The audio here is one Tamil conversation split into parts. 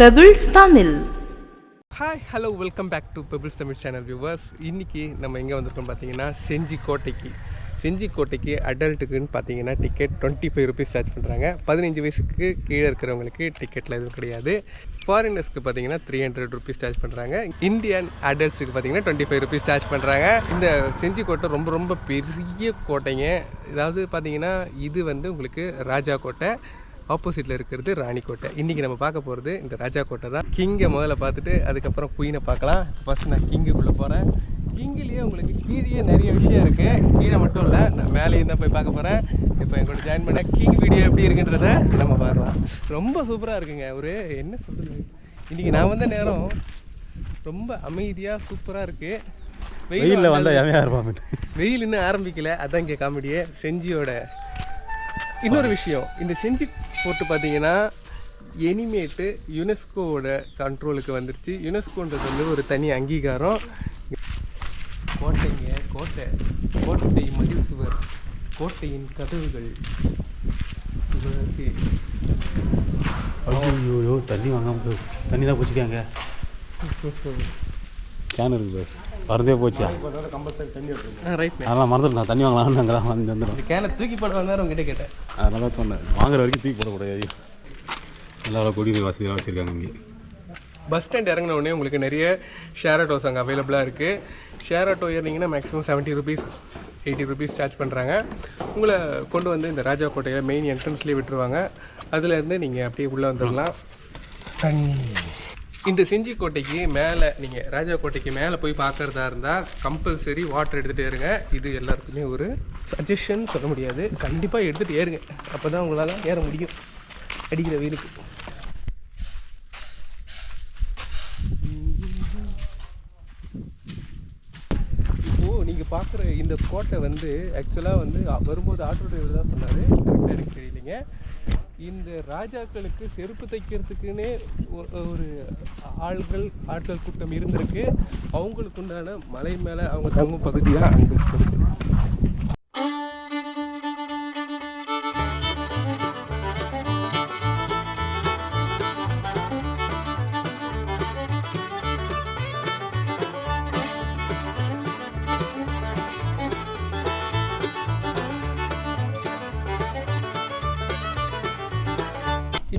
Pebbles Tamil hi hello welcome back to Pebbles Tamil channel viewers இன்றைக்கி நம்ம எங்கே வந்திருக்கோம் பார்த்தீங்கன்னா செஞ்சி கோட்டைக்கு. செஞ்சி கோட்டைக்கு அடல்ட்டுக்குன்னு பார்த்தீங்கன்னா ticket twenty five rupees charge பண்ணுறாங்க பதினஞ்சு வயசுக்கு கீழே இருக்கிறவங்களுக்கு டிக்கெட்டில் எதுவும் கிடையாது. ஃபாரினர்ஸ்க்கு பார்த்தீங்கன்னா த்ரீ ஹண்ட்ரட் ருபீஸ் சார்ஜ் பண்ணுறாங்க இந்தியன் அடல்ட்ஸுக்கு பார்த்தீங்கன்னா டுவெண்ட்டி ஃபைவ் ருபீஸ் சார்ஜ் பண்ணுறாங்க இந்த செஞ்சி கோட்டை ரொம்ப ரொம்ப பெரிய கோட்டைங்க. அதாவது பார்த்தீங்கன்னா இது வந்து உங்களுக்கு ராஜா கோட்டை. ஆப்போசிட்டில் இருக்கிறது ராணிக்கோட்டை. இன்றைக்கி நம்ம பார்க்க போகிறது இந்த ராஜா கோட்டை தான். கிங்கை முதல்ல பார்த்துட்டு அதுக்கப்புறம் குயினை பார்க்கலாம். ஃபர்ஸ்ட் நான் கிங்குக்குள்ளே போகிறேன் கிங்கிலேயே உங்களுக்கு கீழே நிறைய விஷயம் இருக்குது கீழே மட்டும் இல்லை நான் மேலேயும் தான் போய் பார்க்க போகிறேன் இப்போ என் கூட ஜாயின் பண்ண கிங் வீடியோ எப்படி இருக்குன்றத நம்ம பார்க்கலாம். ரொம்ப சூப்பராக இருக்குங்க ஒரு என்ன சொல்கிறது இன்றைக்கி நான் வந்த நேரம் ரொம்ப அமைதியாக சூப்பராக இருக்குது வெயிலில் வந்தால் வெயில் இன்னும் ஆரம்பிக்கல. அதான் இங்கே காமெடியே செஞ்சியோட இன்னொரு விஷயம் இந்த செஞ்சி போட்டு பார்த்தீங்கன்னா எனிமேட்டு யுனெஸ்கோவோட கண்ட்ரோலுக்கு வந்துருச்சு. யுனெஸ்கோன்றது வந்து ஒரு தனி அங்கீகாரம். கோட்டைங்க கோட்டை கோட்டை மதில் சுவர் கோட்டையின் கதவுகள் இவ்வளவு ஐயோ தண்ணி வாங்காம போய் தண்ணி தான் போச்சுக்காங்க கேன் இருக்குது. மறந்தே போச்சு? ரைட் அதெல்லாம் மறந்துட்டு நான் தண்ணி வாங்கலாம்னு அங்கே தான் வந்து வந்துடும் கேனை தூக்கி போட வந்தார் உங்ககிட்ட கேட்டேன். அதனால தான் சொன்னேன். வாங்குற வரைக்கும் தூக்கி போடக்கூடாது. எல்லாரும் குடிநீர் வசதியெல்லாம் வச்சுருக்காங்க இங்கே. பஸ் ஸ்டாண்ட் இறங்கின உடனே உங்களுக்கு நிறைய ஷேர் ஆட்டோஸ் அங்கே அவைலபிளாக இருக்குது share auto ஏறினீங்கன்னா maximum seventy rupees eighty rupees charge பண்ணுறாங்க உங்களை கொண்டு வந்து இந்த ராஜா கோட்டையில் மெயின் என்ட்ரன்ஸ்லேயே விட்டுருவாங்க அதுலேருந்து நீங்கள் அப்படியே உள்ளே வந்துடலாம். தண்ணி. இந்த செஞ்சி கோட்டைக்கு மேலே நீங்கள் ராஜா கோட்டைக்கு மேலே போய் பார்க்குறதா இருந்தால் கம்பல்சரி வாட்டர் எடுத்துகிட்டு இருங்க. இது எல்லாருக்குமே ஒரு சஜஷன் சொல்ல முடியாது. கண்டிப்பாக எடுத்துகிட்டு ஏறுங்க அப்போ தான் உங்களால் ஏற முடியும். அடிக்கிற வெயிலுக்கு. இப்போது நீங்கள் பார்க்குற இந்த கோட்டை வந்து ஆக்சுவலாக வந்து வரும்போது ஆட்டோ டிரைவர் தான் சொன்னார். கரெக்டாக எனக்கு தெரியலைங்க. இந்த ராஜாக்களுக்கு செருப்பு தைக்கிறதுக்குன்னே ஒ- ஒரு ஆள்கள் ஆட்கள் கூட்டம் இருந்திருக்கு. அவங்களுக்கு உண்டான மலை மேலே அவங்க தங்கும் பகுதியாக அங்கே இருக்குது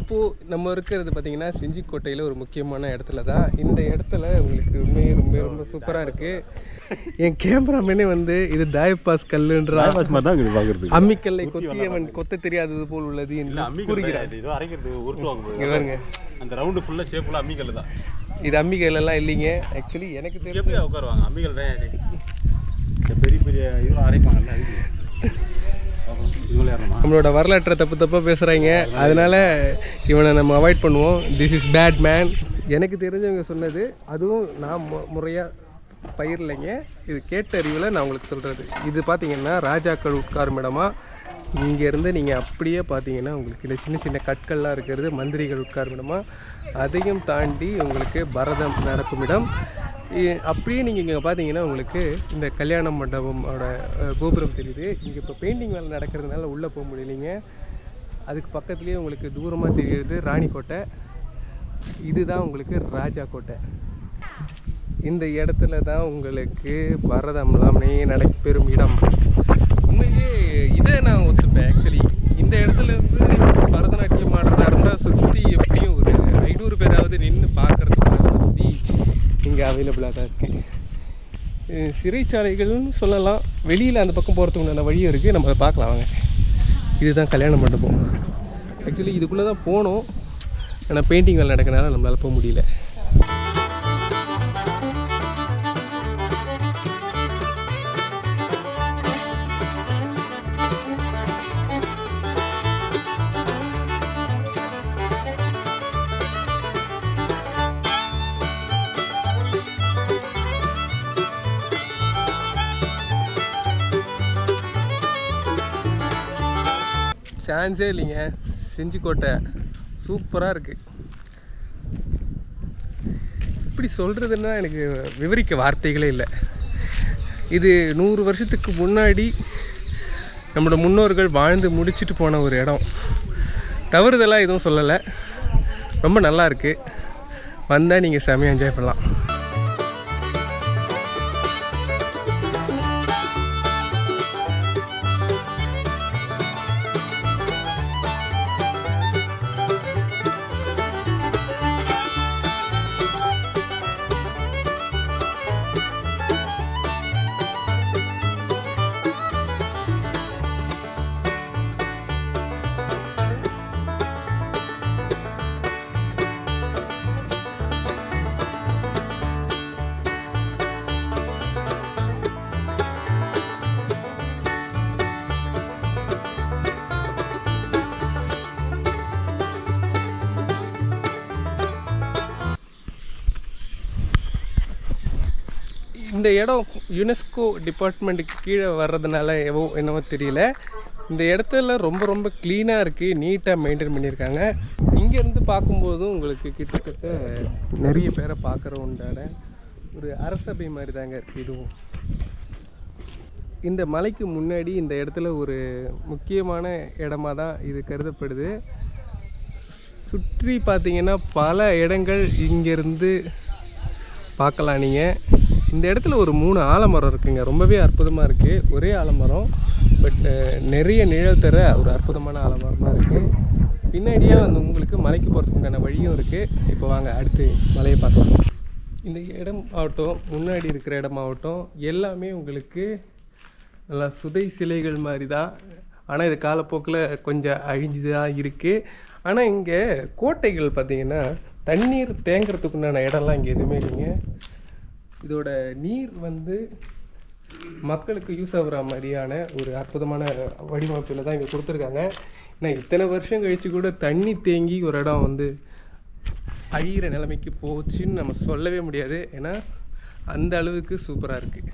இப்போது நம்ம இருக்கிறது பார்த்தீங்கன்னா செஞ்சிக்கோட்டையில் ஒரு முக்கியமான இடத்துல தான். இந்த இடத்துல உங்களுக்கு உண்மையே ரொம்ப ரொம்ப சூப்பராக இருக்குது என் கேமராமேனே வந்து இது தாயப்பாஸ் கல்லுன்றா பாஸ் மாதிரி தான் அம்மிக்கல்லை கொத்தியவன் கொத்த தெரியாதது போல் உள்ளது என்று கூறுகிறார். இது அரைக்கிறது பாருங்க. அந்த ரவுண்டு ஃபுல்லாக ஷேப்புலாம் அம்மிக்கல் தான். இது அம்மிக்கல் எல்லாம் இல்லைங்க. ஆக்சுவலி எனக்கு தெரியும் எப்படி உட்காருவாங்க? அம்மிக்கல் தான் பெரிய பெரிய இதெல்லாம் அரைப்பாங்கல்ல நம்மளோட வரலாற்றை தப்பு தப்பாக பேசுகிறாங்க அதனால் இவனை நம்ம அவாய்ட் பண்ணுவோம். திஸ் இஸ் பேட் மேன் எனக்கு தெரிஞ்சவங்க சொன்னது அதுவும் நான் மு முறையாக பயிரலைங்க. இது கேட்ட அறிவில் நான் உங்களுக்கு சொல்கிறது இது பார்த்தீங்கன்னா ராஜாக்கள் உட்காரும் இடமா? இங்கேருந்து நீங்கள் அப்படியே பார்த்தீங்கன்னா உங்களுக்கு இந்த சின்ன சின்ன கற்கள்லாம் இருக்கிறது மந்திரிகள் உட்காரும் இடமா? அதையும் தாண்டி உங்களுக்கு பரதம் நடக்கும் இடம். அப்படியே நீங்கள் இங்கே பார்த்தீங்கன்னா உங்களுக்கு இந்த கல்யாண மண்டபமோட கோபுரம் தெரியுது. இங்கே இப்போ பெயிண்டிங் வேலை நடக்கிறதுனால உள்ளே போக முடியலைங்க. அதுக்கு பக்கத்துலேயே உங்களுக்கு தூரமாக தெரியுது ராணிக்கோட்டை. இதுதான் உங்களுக்கு ராஜா கோட்டை இந்த இடத்துல தான் உங்களுக்கு பரதம்லாமே நடைபெறும் இடம். உண்மையிலே இதை நான் ஒத்துப்பேன் ஆக்சுவலி இந்த இடத்துல இருந்து பரதநாட்டியம் ஆடுறதா இருந்தால் சுற்றி எப்படியும் ஒரு ஐநூறு பேராவது நின்று பார்க்குறதுக்கு இங்கே அவைலபிளாக தான் இருக்குது சிறைச்சாலைகள்னு சொல்லலாம். வெளியில் அந்த பக்கம் போகிறதுக்கு உண்டான வழியும் இருக்குது நம்ம அதை பார்க்கலாம் வாங்க. இதுதான் கல்யாண மண்டபம். ஆக்சுவலி இதுக்குள்ளே தான் போனோம். ஆனால் பெயிண்டிங் வேலை நடக்கிறனால நம்மளால் போக முடியல. சான்ஸே இல்லைங்க. செஞ்சிக்கோட்டை சூப்பராக இருக்குது இப்படி சொல்கிறதுன்னா எனக்கு விவரிக்க வார்த்தைகளே இல்லை. இது நூறு வருஷத்துக்கு முன்னாடி நம்மளோட முன்னோர்கள் வாழ்ந்து முடிச்சுட்டு போன ஒரு இடம். தவறுதெல்லாம் எதுவும் சொல்லலை. ரொம்ப நல்லா இருக்குது வந்தால் நீங்கள் செமையாக என்ஜாய் பண்ணலாம். இந்த இடம் யுனெஸ்கோ டிபார்ட்மெண்ட்டுக்கு கீழே வர்றதுனால எவோ என்னவோ தெரியல. இந்த இடத்துல ரொம்ப ரொம்ப க்ளீனாக இருக்குது நீட்டாக மெயின்டைன் பண்ணியிருக்காங்க. இங்கேருந்து பார்க்கும்போதும் உங்களுக்கு கிட்டத்தட்ட நிறைய பேரை பார்க்குற உண்டான ஒரு அரசபை மாதிரி தாங்க இருக்குது இதுவும். இந்த மலைக்கு முன்னாடி இந்த இடத்துல ஒரு முக்கியமான இடமா தான் இது கருதப்படுது. சுற்றி பார்த்தீங்கன்னா பல இடங்கள் இங்கேருந்து பார்க்கலாம் நீங்கள் இந்த இடத்துல ஒரு மூணு ஆலமரம் இருக்குங்க. ரொம்பவே அற்புதமாக இருக்குது ஒரே ஆலமரம் பட் நிறைய நிழல் தர ஒரு அற்புதமான ஆலமரமாக இருக்குது பின்னாடியே வந்து உங்களுக்கு மலைக்கு போகிறதுக்குண்டான வழியும் இருக்குது இப்போ வாங்க அடுத்து மலையை பார்க்கலாம் இந்த இடம் ஆகட்டும் முன்னாடி இருக்கிற இடமாகட்டும் எல்லாமே உங்களுக்கு நல்லா சுதை சிலைகள் மாதிரி தான் ஆனால் இது காலப்போக்கில் கொஞ்சம் அழிஞ்சு தான் இருக்குது ஆனால் இங்கே கோட்டைகள் பார்த்திங்கன்னா தண்ணீர் தேங்குறதுக்குண்டான இடம்லாம் இங்கே எதுவுமே இல்லைங்க. இதோட நீர் வந்து மக்களுக்கு யூஸ் ஆகுற மாதிரியான ஒரு அற்புதமான வடிவமைப்பில் தான் இங்கே கொடுத்துருக்காங்க. ஏன்னா இத்தனை வருஷம் கழித்து கூட தண்ணி தேங்கி ஒரு இடம் வந்து அழிகிற நிலைமைக்கு போச்சுன்னு நம்ம சொல்லவே முடியாது. ஏன்னா அந்த அளவுக்கு சூப்பராக இருக்குது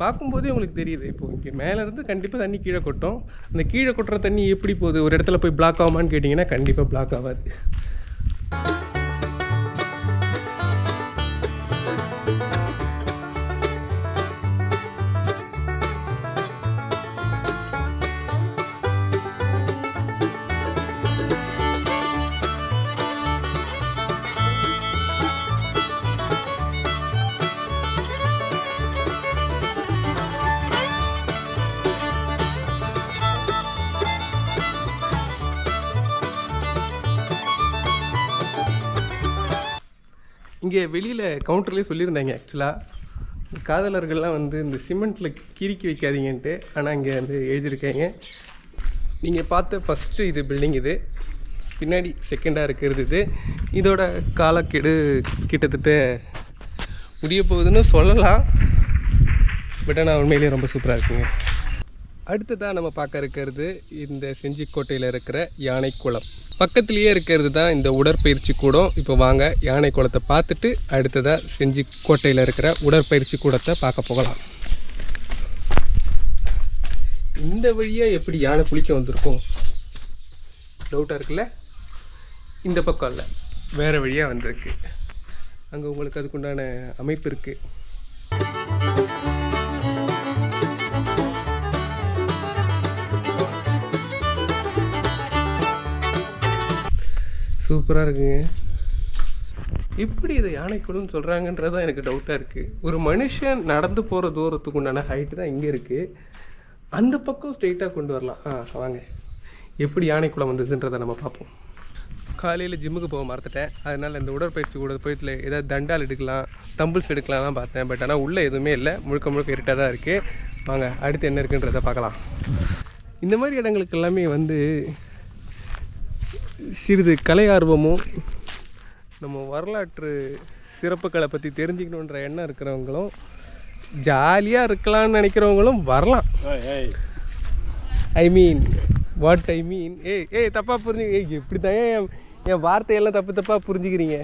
பார்க்கும்போதே உங்களுக்கு தெரியுது. இப்போ இங்கே மேலேருந்து கண்டிப்பாக தண்ணி கீழே கொட்டும். அந்த கீழே கொட்டுற தண்ணி எப்படி போகுது? ஒரு இடத்துல போய் பிளாக் ஆகுமான்னு கேட்டிங்கன்னா கண்டிப்பாக பிளாக் ஆகாது. இங்கே வெளியில் கவுண்டர்லேயே சொல்லியிருந்தாங்க ஆக்சுவலாக காதலர்கள்லாம் வந்து இந்த சிமெண்ட்டில் கிறுக்கி வைக்காதீங்கன்ட்டு ஆனால் இங்கே வந்து எழுதியிருக்காங்க. நீங்கள் பார்த்த ஃபஸ்ட்டு இது பில்டிங் இது. பின்னாடி செகண்டாக இருக்கிறது இது. இதோட காலக்கெடு கிட்டத்தட்ட முடிய போகுதுன்னு சொல்லலாம். பட் ஆனால் உண்மையிலேயே ரொம்ப சூப்பராக இருக்குங்க. அடுத்ததாக நம்ம பார்க்க இருக்கிறது இந்த செஞ்சிக்கோட்டையில் இருக்கிற யானைக்குளம். பக்கத்துலேயே இருக்கிறது தான் இந்த உடற்பயிற்சி கூடம். இப்போ வாங்க யானை குளத்தை பார்த்துட்டு அடுத்ததாக செஞ்சிக்கோட்டையில் இருக்கிற உடற்பயிற்சி கூடத்தை பார்க்க போகலாம். இந்த வழியாக எப்படி யானை குளிக்க வந்திருக்கும்? டவுட்டாக இருக்குல்ல? இந்த பக்கம் இல்லை. வேறு வழியாக வந்திருக்கு. அங்கே உங்களுக்கு அதுக்குண்டான அமைப்பு இருக்குது சூப்பராக இருக்குங்க. எப்படி இதை யானைக்குழுன்னு சொல்கிறாங்கன்றது தான் எனக்கு டவுட்டாக இருக்குது ஒரு மனுஷன் நடந்து போகிற தூரத்துக்கு உண்டான ஹைட்டு தான் இங்கே இருக்குது அந்த பக்கம் ஸ்ட்ரெயிட்டாக கொண்டு வரலாம். ஆ வாங்க. எப்படி யானைக்குளம் வந்ததுன்றதை நம்ம பார்ப்போம். காலையில் ஜிம்முக்கு போக மறந்துட்டேன். அதனால் இந்த உடற்பயிற்சி கூட போயத்தில் ஏதாவது தண்டால் எடுக்கலாம் தம்பிள்ஸ் எடுக்கலாம்லாம் பார்த்தேன். பட் ஆனால் உள்ளே எதுவுமே இல்லை. முழுக்க முழுக்க இருட்டாக தான் இருக்குது வாங்க அடுத்து என்ன இருக்குன்றதை பார்க்கலாம். இந்த மாதிரி இடங்களுக்கு எல்லாமே வந்து சிறிது கலை ஆர்வமும் நம்ம வரலாற்று சிறப்புகளை பற்றி தெரிஞ்சுக்கணுன்ற எண்ணம் இருக்கிறவங்களும் ஜாலியாக இருக்கலாம்னு நினைக்கிறவங்களும் வரலாம். ஐ மீன் வாட் ஐ மீன் ஏய் ஏய் தப்பாக புரிஞ்சு ஏய் இப்படி தான் என் என் வார்த்தையெல்லாம் தப்பு தப்பாக புரிஞ்சுக்கிறீங்க.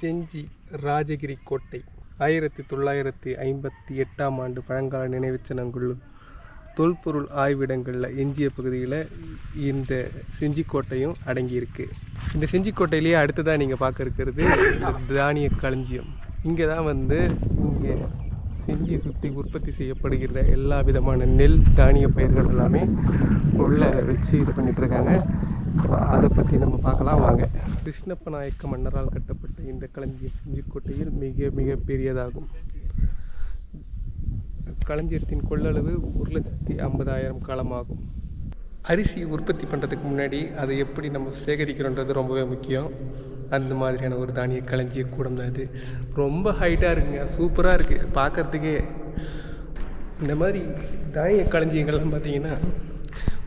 செஞ்சி ராஜகிரி கோட்டை ஆயிரத்தி தொள்ளாயிரத்தி ஐம்பத்தி எட்டாம் ஆண்டு பழங்கால நினைவுச்சின்னங்களுள் தொல்பொருள் ஆய்விடங்களில் எஞ்சிய பகுதியில் இந்த செஞ்சிக்கோட்டையும் அடங்கியிருக்கு. இந்த செஞ்சிக்கோட்டையிலேயே அடுத்ததாக நீங்கள் பார்க்க இருக்கிறது தானிய களஞ்சியம். இங்கே தான் வந்து இங்கே செஞ்சியை சுற்றி உற்பத்தி செய்யப்படுகிற எல்லா விதமான நெல் தானிய பயிர்கள் எல்லாமே உள்ளே வச்சு இது பண்ணிகிட்ருக்காங்க இருக்காங்க அதை பற்றி நம்ம பார்க்கலாம் வாங்க. கிருஷ்ணப்ப நாயக்க மன்னரால் கட்டப்பட்ட இந்த களஞ்சியம் செஞ்சிக்கோட்டையில் மிக மிக பெரியதாகும் களஞ்சியத்தின் கொள்ளளவு ஒரு லட்சத்தி ஐம்பதாயிரம் காலமாகும் அரிசி உற்பத்தி பண்ணுறதுக்கு முன்னாடி அதை எப்படி நம்ம சேகரிக்கிறோன்றது ரொம்பவே முக்கியம். அந்த மாதிரியான ஒரு தானிய களஞ்சிய கூடம் தான் இது. ரொம்ப ஹைட்டாக இருக்குங்க. சூப்பராக இருக்குது பார்க்குறதுக்கே. இந்த மாதிரி தானிய களஞ்சியங்கள்லாம் பார்த்தீங்கன்னா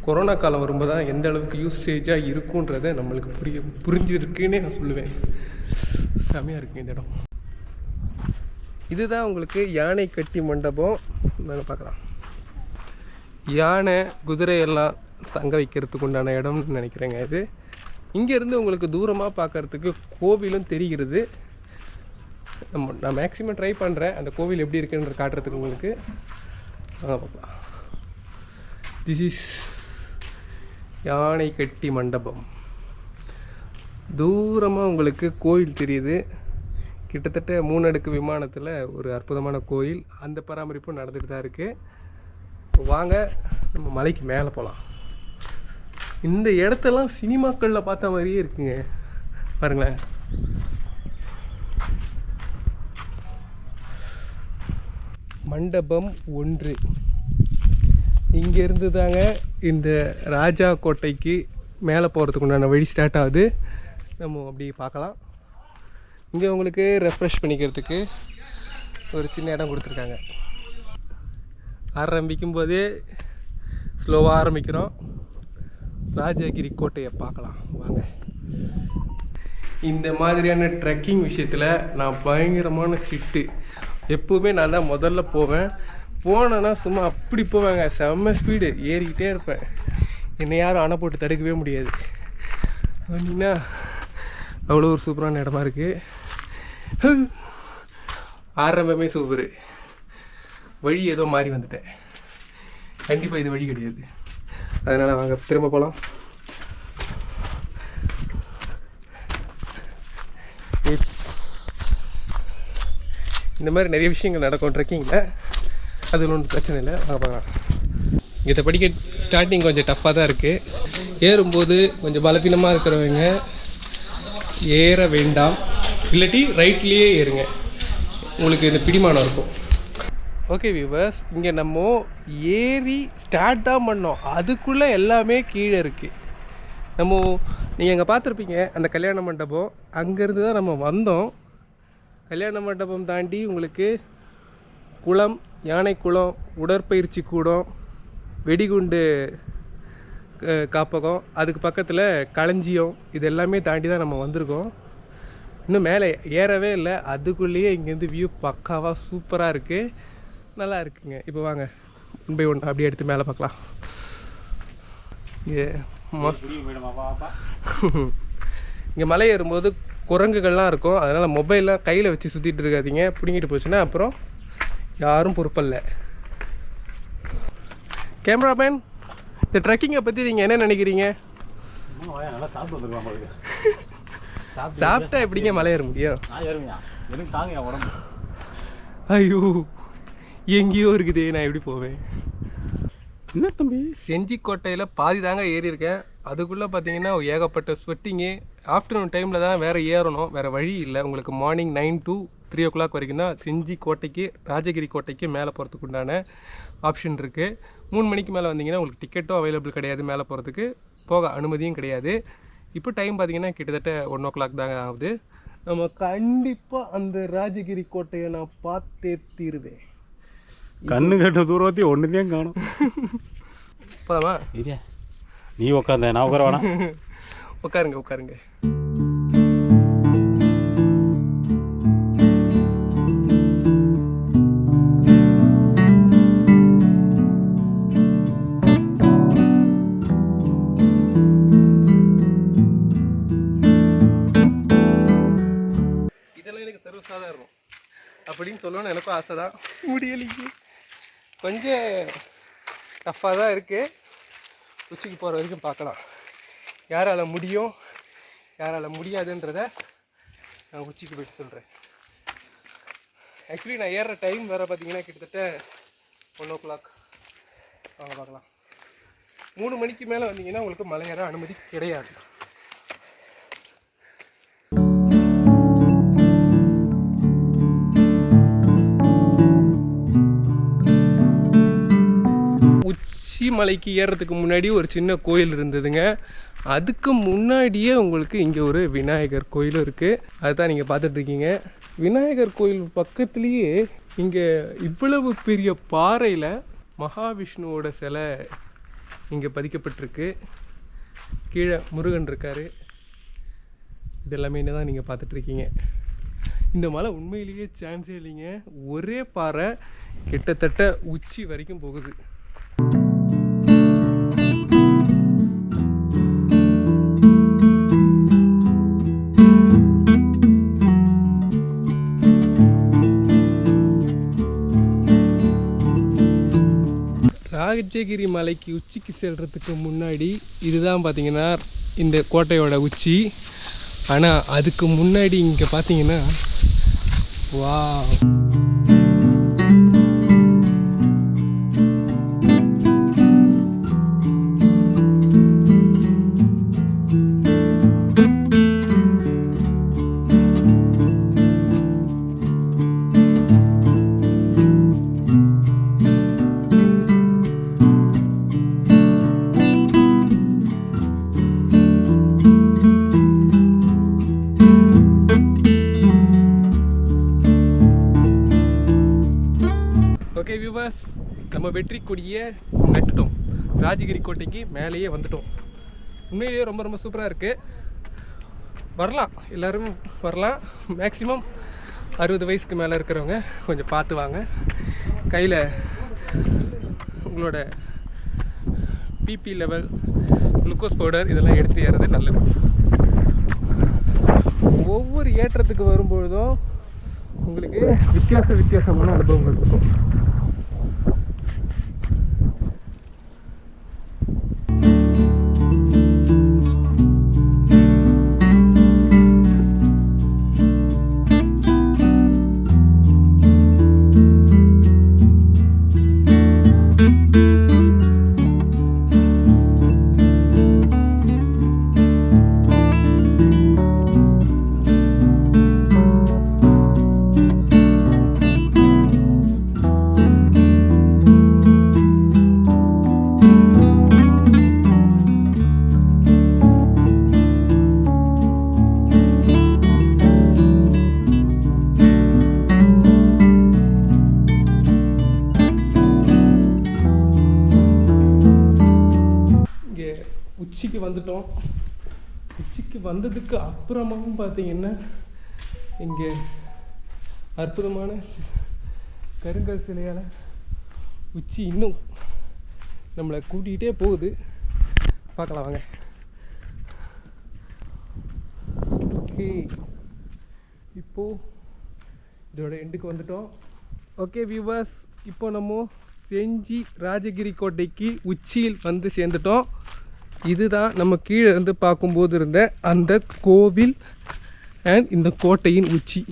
கொரோனா காலம் வரும்போது தான் எந்த அளவுக்கு யூசேஜாக இருக்குன்றதை நம்மளுக்கு புரிய புரிஞ்சிருக்குன்னே நான் சொல்லுவேன். செமையாக இருக்குது இந்த இடம். இதுதான் உங்களுக்கு யானை கட்டி மண்டபம். நாங்கள் பார்க்கலாம். யானை குதிரை எல்லாம் தங்க வைக்கிறதுக்கு உண்டான இடம்னு நினைக்கிறேங்க இது. இங்கேருந்து உங்களுக்கு தூரமாக பார்க்கறதுக்கு கோவிலும் தெரிகிறது. நம்ம நான் மேக்ஸிமம் ட்ரை பண்ணுறேன் அந்த கோவில் எப்படி இருக்குன்ற காட்டுறதுக்கு உங்களுக்கு. வாங்க பார்க்கலாம். திஸ் இஸ் யானை கட்டி மண்டபம். தூரமாக உங்களுக்கு கோவில் தெரியுது. கிட்டத்தட்ட மூணு அடுக்கு விமானத்தில் ஒரு அற்புதமான கோயில். அந்த பராமரிப்பும் நடந்துட்டு தான் இருக்குது வாங்க நம்ம மலைக்கு மேலே போகலாம் இந்த இடத்தெல்லாம் சினிமாக்களில் பார்த்த மாதிரியே இருக்குங்க. பாருங்களேன். மண்டபம் ஒன்று. இங்கேருந்து தாங்க இந்த ராஜா கோட்டைக்கு மேலே போகிறதுக்கு உண்டான வழி ஸ்டார்ட் ஆகுது. நம்ம அப்படி பார்க்கலாம். இங்கே உங்களுக்கு ரெஃப்ரெஷ் பண்ணிக்கிறதுக்கு ஒரு சின்ன இடம் கொடுத்துருக்காங்க. ஆரம்பிக்கும் போதே ஸ்லோவாக ஆரம்பிக்கிறோம். ராஜகிரி கோட்டையை பார்க்கலாம். வாங்க. இந்த மாதிரியான ட்ரெக்கிங் விஷயத்தில் நான் பயங்கரமான ஸ்ட்ரிக்ட்டு எப்போவுமே நான் தான் முதல்ல போவேன். போனேன்னா சும்மா அப்படி போவேங்க. செம்ம ஸ்பீடு ஏறிக்கிட்டே இருப்பேன். என்னை யாரும் அணை போட்டு தடுக்கவே முடியாது. அப்படின்னா அவ்வளோ ஒரு சூப்பரான இடமா இருக்குது ஆரம்பமே சூப்பரு. வழி ஏதோ மாறி வந்துட்டேன். கண்டிப்பாக இது வழி கிடையாது. அதனால் வாங்க திரும்ப போகலாம் இந்த மாதிரி நிறைய விஷயங்கள் நடக்கும் ட்ரெக்கிங்கில் அது ஒன்றும் பிரச்சனை இல்லை. வாங்க பார்க்கலாம் இதை படிக்க ஸ்டார்டிங் கொஞ்சம் டஃப்பாக தான் இருக்குது ஏறும்போது கொஞ்சம் பலவீனமாக இருக்கிறவங்க ஏற வேண்டாம். இல்லாட்டி ரைட்லேயே ஏறுங்க. உங்களுக்கு இந்த பிடிமானம் இருக்கும். ஓகே வியூவர்ஸ் இங்கே நம்ம ஏறி ஸ்டார்ட் தான் பண்ணோம். அதுக்குள்ளே எல்லாமே கீழே இருக்குது நம்ம நீங்கள் அங்கே பார்த்துருப்பீங்க அந்த கல்யாண மண்டபம். அங்கேருந்து தான் நம்ம வந்தோம். கல்யாண மண்டபம் தாண்டி உங்களுக்கு குளம் யானை குளம் உடற்பயிற்சி கூடம் வெடிகுண்டு காப்பகம் அதுக்கு பக்கத்தில் களஞ்சியம் இது எல்லாமே தாண்டி தான் நம்ம வந்திருக்கோம். இன்னும் மேலே ஏறவே இல்லை. அதுக்குள்ளேயே இங்கேருந்து வியூ பக்காவாக சூப்பராக இருக்குது நல்லா இருக்குங்க. இப்போ வாங்க. ஒன் பை ஒன் அப்படியே எடுத்து மேலே பார்க்கலாம். இங்கே மஸ்ட் இங்கே மலை ஏறும்போது குரங்குகள்லாம் இருக்கும். அதனால் மொபைல்லாம் கையில் வச்சு சுற்றிட்டு இருக்காதிங்க. பிடுங்கிட்டு போச்சுன்னா அப்புறம் யாரும் பொறுப்பல்ல. கேமராமேன் இந்த ட்ரெக்கிங்கை பற்றி நீங்கள் என்ன நினைக்கிறீங்க? சாப்பிட்டு எப்படிங்க மலை ஏற முடியும்? ஐயோ எங்கேயோ இருக்குதே. நான் எப்படி போவேன்? என்ன தம்பி? செஞ்சிக்கோட்டையில் பாதி தாங்க ஏறி இருக்கேன் அதுக்குள்ளே பார்த்தீங்கன்னா ஏகப்பட்ட ஸ்வெட்டிங்கு ஆஃப்டர்நூன் டைமில் தான் வேறு ஏறணும். வேறு வழி இல்லை. உங்களுக்கு morning nine to three o'clock வரைக்கும் தான் செஞ்சி கோட்டைக்கு ராஜகிரி கோட்டைக்கு மேலே போகிறதுக்கு உண்டான ஆப்ஷன் இருக்குது மூணு மணிக்கு மேலே வந்தீங்கன்னா உங்களுக்கு டிக்கெட்டும் அவைலபிள் கிடையாது மேலே போகிறதுக்கு போக அனுமதியும் கிடையாது. இப்போ டைம் பார்த்தீங்கன்னா கிட்டத்தட்ட ஒன் ஓ கிளாக் தாங்க ஆகுது. நம்ம கண்டிப்பாக அந்த ராஜகிரி கோட்டையை நான் பார்த்தே தீருவேன். கண்ணு கட்ட தூரத்தி ஒன்றுதையும் காணும். போதாமா நீ உட்காந்த நான் உட்கார வேணாம். உட்காருங்க உட்காருங்க எனக்கு சர்வசாதாரணம் அப்படின்னு சொல்லணும்னு எனக்கும் ஆசை தான் முடியலையே. கொஞ்சம் டஃப்பாக தான் இருக்குது உச்சிக்கு போகிற வரைக்கும் பார்க்கலாம். யாரால் முடியும் யாரால் முடியாதுன்றத நான் உச்சிக்கு போயிட்டு சொல்கிறேன் ஆக்சுவலி நான் ஏறுற டைம் வேறு பார்த்தீங்கன்னா கிட்டத்தட்ட ஒன் ஓ கிளாக் வாங்க பார்க்கலாம். மூணு மணிக்கு மேலே வந்தீங்கன்னா உங்களுக்கு மலை ஏற அனுமதி கிடையாது. உச்சி மலைக்கு ஏறுறதுக்கு முன்னாடி ஒரு சின்ன கோயில் இருந்ததுங்க. அதுக்கு முன்னாடியே உங்களுக்கு இங்கே ஒரு விநாயகர் கோயிலும் இருக்குது அதுதான் நீங்கள் பார்த்துட்ருக்கீங்க விநாயகர் கோயில் பக்கத்துலேயே இங்கே இவ்வளவு பெரிய பாறையில் மகாவிஷ்ணுவோட சிலை இங்கே பதிக்கப்பட்டிருக்கு. கீழே முருகன் இருக்கார். இதெல்லாமே தான் நீங்கள் பார்த்துட்ருக்கீங்க இந்த மலை உண்மையிலேயே சான்ஸே இல்லைங்க. ஒரே பாறை கிட்டத்தட்ட உச்சி வரைக்கும் போகுது. ராஜகிரி மலைக்கு உச்சிக்கு செல்றதுக்கு முன்னாடி இதுதான் பார்த்தீங்கன்னா இந்த கோட்டையோட உச்சி. ஆனால் அதுக்கு முன்னாடி இங்கே பார்த்தீங்கன்னா வா ராஜகிரி கோட்டைக்கு மேலேயே வந்துட்டோம். உண்மையிலேயே ரொம்ப ரொம்ப சூப்பராக இருக்குது வரலாம். எல்லோரும் வரலாம். மேக்ஸிமம் அறுபது வயசுக்கு மேலே இருக்கிறவங்க கொஞ்சம் பார்த்து வாங்க. கையில் உங்களோட பிபி லெவல் குளுக்கோஸ் பவுடர் இதெல்லாம் எடுத்து ஏறது நல்லது. ஒவ்வொரு ஏற்றத்துக்கு வரும்பொழுதும் உங்களுக்கு வித்தியாச வித்தியாசமான அனுபவங்கள் இருக்கும். அற்புதமான கருங்கல் சிலையால் உச்சி இன்னும் நம்மளை கூட்டிகிட்டே போகுது. பார்க்கலாம் வாங்க. ஓகே. இப்போது இதோட எண்டுக்கு வந்துட்டோம். ஓகே வியூவர்ஸ் இப்போ நம்ம செஞ்சி ராஜகிரி கோட்டைக்கு உச்சியில் வந்து சேர்ந்துட்டோம். இதுதான் நம்ம கீழே இருந்து பார்க்கும்போது இருந்த அந்த கோவில் அண்ட் இந்த கோட்டையின் உச்சி.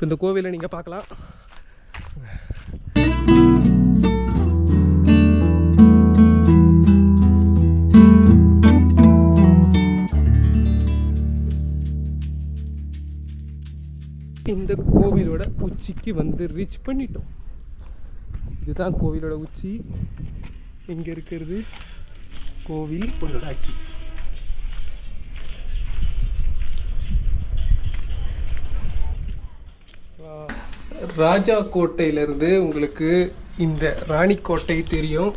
இப்போ இந்த கோவிலை நீங்கள் பார்க்கலாம். இந்த கோவிலோட உச்சிக்கு வந்து ரீச் பண்ணிட்டோம். இதுதான் கோவிலோட உச்சி. இங்கே இருக்கிறது கோவில் பொருளாக்கி ராஜா கோட்டையிலேருந்து உங்களுக்கு இந்த ராணிக்கோட்டை தெரியும்.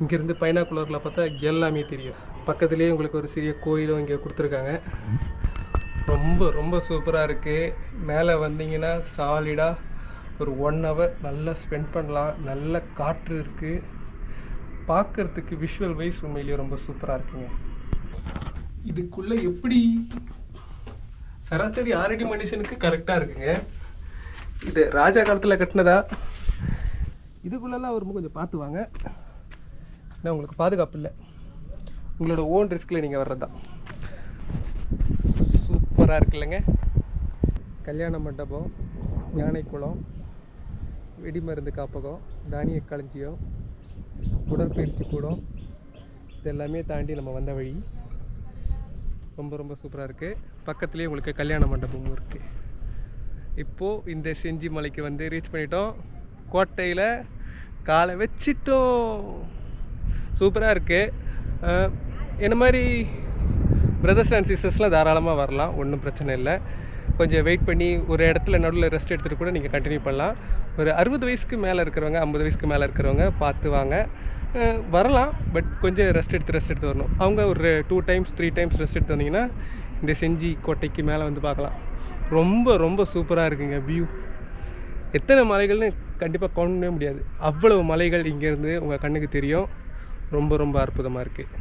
இங்கேருந்து பைனாக்குலரில் பார்த்தா எல்லாமே தெரியும். பக்கத்துலேயே உங்களுக்கு ஒரு சிறிய கோயிலும் இங்கே கொடுத்துருக்காங்க. ரொம்ப ரொம்ப சூப்பராக இருக்குது மேலே வந்தீங்கன்னா சாலிடாக ஒரு ஒன் ஹவர் நல்லா ஸ்பெண்ட் பண்ணலாம். நல்ல காற்று இருக்குது பார்க்கறதுக்கு விஷுவல் வைஸ் உண்மையிலேயே ரொம்ப சூப்பராக இருக்குங்க. இதுக்குள்ளே எப்படி சராசரி ஆரடி மனுஷனுக்கு கரெக்டாக இருக்குங்க. இது ராஜா காலத்தில் கட்டினதா? இதுக்குள்ளெல்லாம் அவர் கொஞ்சம் பார்த்து வாங்க ஏன்னா உங்களுக்கு பாதுகாப்பு இல்லை. உங்களோட ஓன் ரிஸ்கில் நீங்கள் வர்றது. தான் சூப்பராக இருக்குல்லங்க கல்யாண மண்டபம் யானைக்குளம் வெடிமருந்து காப்பகம் தானிய களஞ்சியம் உடற்பயிற்சி கூடம் இதெல்லாமே தாண்டி நம்ம வந்த வழி. ரொம்ப ரொம்ப சூப்பராக இருக்குது பக்கத்துலேயே உங்களுக்கு கல்யாண மண்டபமும் இருக்குது இப்போது இந்த செஞ்சி மலைக்கு வந்து ரீச் பண்ணிட்டோம். கோட்டையில் காலை வச்சிட்டோம். சூப்பராக இருக்குது என்ன மாதிரி பிரதர்ஸ் அண்ட் சிஸ்டர்ஸ்லாம் தாராளமாக வரலாம் ஒன்றும் பிரச்சனை இல்லை. கொஞ்சம் வெயிட் பண்ணி ஒரு இடத்துல நடுவில் ரெஸ்ட் எடுத்துகிட்டு கூட நீங்கள் கண்டினியூ பண்ணலாம். ஒரு அறுபது வயசுக்கு மேலே இருக்கிறவங்க ஐம்பது வயசுக்கு மேலே இருக்கிறவங்க பார்த்து வாங்க. வரலாம் பட் கொஞ்சம் ரெஸ்ட் எடுத்து ரெஸ்ட் எடுத்து வரணும். அவங்க ஒரு two times three times rest எடுத்து வந்தீங்கன்னா இந்த செஞ்சி கோட்டைக்கு மேலே வந்து பார்க்கலாம். ரொம்ப ரொம்ப சூப்பராக இருக்குங்க வியூ எத்தனை மலைகள்னு கண்டிப்பாக கவுண்டவே முடியாது. அவ்வளவு மலைகள் இங்கேருந்து உங்கள் கண்ணுக்கு தெரியும். ரொம்ப ரொம்ப அற்புதமாக இருக்குது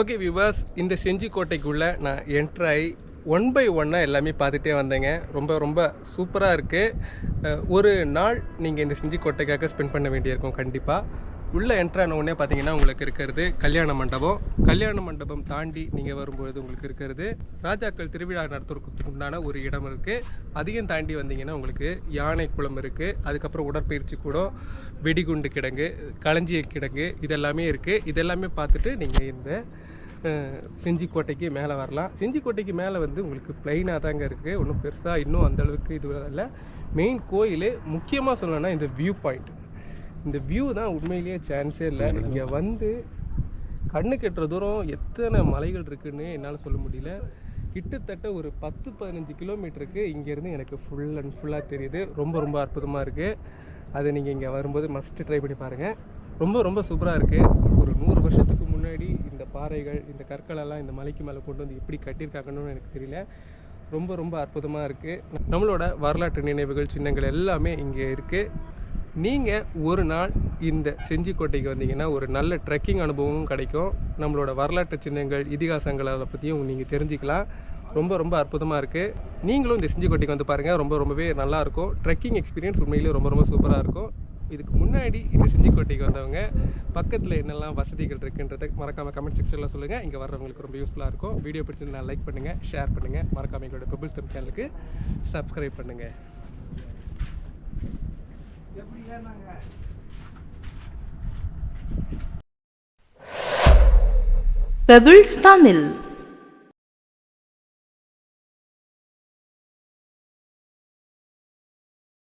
ஓகே வியூவர்ஸ் இந்த செஞ்சி கோட்டைக்குள்ளே நான் என்ட்ராகி ஒன் பை ஒன்னாக எல்லாமே பார்த்துட்டே வந்தேங்க. ரொம்ப ரொம்ப சூப்பராக இருக்குது ஒரு நாள் நீங்கள் இந்த செஞ்சி கோட்டைக்காக ஸ்பெண்ட் பண்ண வேண்டியிருக்கும் கண்டிப்பாக உள்ளே என்ட்ரான உடனே பார்த்தீங்கன்னா உங்களுக்கு இருக்கிறது கல்யாண மண்டபம். கல்யாண மண்டபம் தாண்டி நீங்கள் வரும்பொழுது உங்களுக்கு இருக்கிறது ராஜாக்கள் திருவிழா நடத்துறதுக்கு உண்டான ஒரு இடம் இருக்குது அதையும் தாண்டி வந்தீங்கன்னா உங்களுக்கு யானை குளம் இருக்குது அதுக்கப்புறம் உடற்பயிற்சி கூடம் வெடிகுண்டு கிடங்கு களஞ்சிய கிடங்கு இதெல்லாமே இருக்குது இதெல்லாமே பார்த்துட்டு நீங்கள் இந்த செஞ்சிக்கோட்டைக்கு மேலே வரலாம். செஞ்சிக்கோட்டைக்கு மேலே வந்து உங்களுக்கு பிளைனாக தாங்க இருக்குது ஒன்றும் பெருசாக இன்னும் அந்த அளவுக்கு இது இல்லை. மெயின் கோயில் முக்கியமாக சொல்லணும்னா இந்த வியூ பாயிண்ட் இந்த வியூ தான் உண்மையிலேயே சான்ஸே இல்லை. இங்கே வந்து கண்ணு கெட்டுற தூரம் எத்தனை மலைகள் இருக்குன்னு என்னால் சொல்ல முடியல. கிட்டத்தட்ட ஒரு பத்து பதினஞ்சு கிலோமீட்டருக்கு இங்கேருந்து எனக்கு ஃபுல் அண்ட் ஃபுல்லாக தெரியுது. ரொம்ப ரொம்ப அற்புதமாக இருக்குது அதை நீங்கள் இங்கே வரும்போது மஸ்ட்டு ட்ரை பண்ணி பாருங்கள் ரொம்ப ரொம்ப சூப்பராக இருக்குது ஒரு நூறு வருஷத்துக்கு முன்னாடி இந்த பாறைகள் இந்த கற்கள் எல்லாம் இந்த மலைக்கு மேலே கொண்டு வந்து எப்படி கட்டியிருக்காங்கன்னு எனக்கு தெரியல. ரொம்ப ரொம்ப அற்புதமாக இருக்குது நம்மளோட வரலாற்று நினைவுகள் சின்னங்கள் எல்லாமே இங்கே இருக்குது நீங்கள் ஒரு நாள் இந்த செஞ்சிக்கோட்டைக்கு வந்தீங்கன்னா ஒரு நல்ல ட்ரெக்கிங் அனுபவமும் கிடைக்கும். நம்மளோட வரலாற்று சின்னங்கள் இதிகாசங்களை பற்றியும் நீங்கள் தெரிஞ்சுக்கலாம். ரொம்ப ரொம்ப அற்புதமாக இருக்குது நீங்களும் இந்த செஞ்சிக்கோட்டைக்கு வந்து பாருங்கள் ரொம்ப ரொம்பவே நல்லாயிருக்கும் ட்ரெக்கிங் எக்ஸ்பீரியன்ஸ் உண்மையிலே ரொம்ப ரொம்ப சூப்பராக இருக்கும். இதுக்கு முன்னாடி இந்த செஞ்சிக்கோட்டைக்கு வந்தவங்க பக்கத்தில் என்னெல்லாம் வசதிகள் இருக்குன்றதை மறக்காமல் கமெண்ட் செக்ஷனில் சொல்லுங்கள் இங்கே வர்றவங்களுக்கு ரொம்ப யூஸ்ஃபுல்லாக இருக்கும். வீடியோ பிடிச்சிருந்தா லைக் பண்ணுங்கள் ஷேர் பண்ணுங்கள் மறக்காமல் எங்களோட பெபிள்ஸ் சேனலுக்கு சப்ஸ்கிரைப் பண்ணுங்கள் எப்படி பெபிள்ஸ் தமிழ்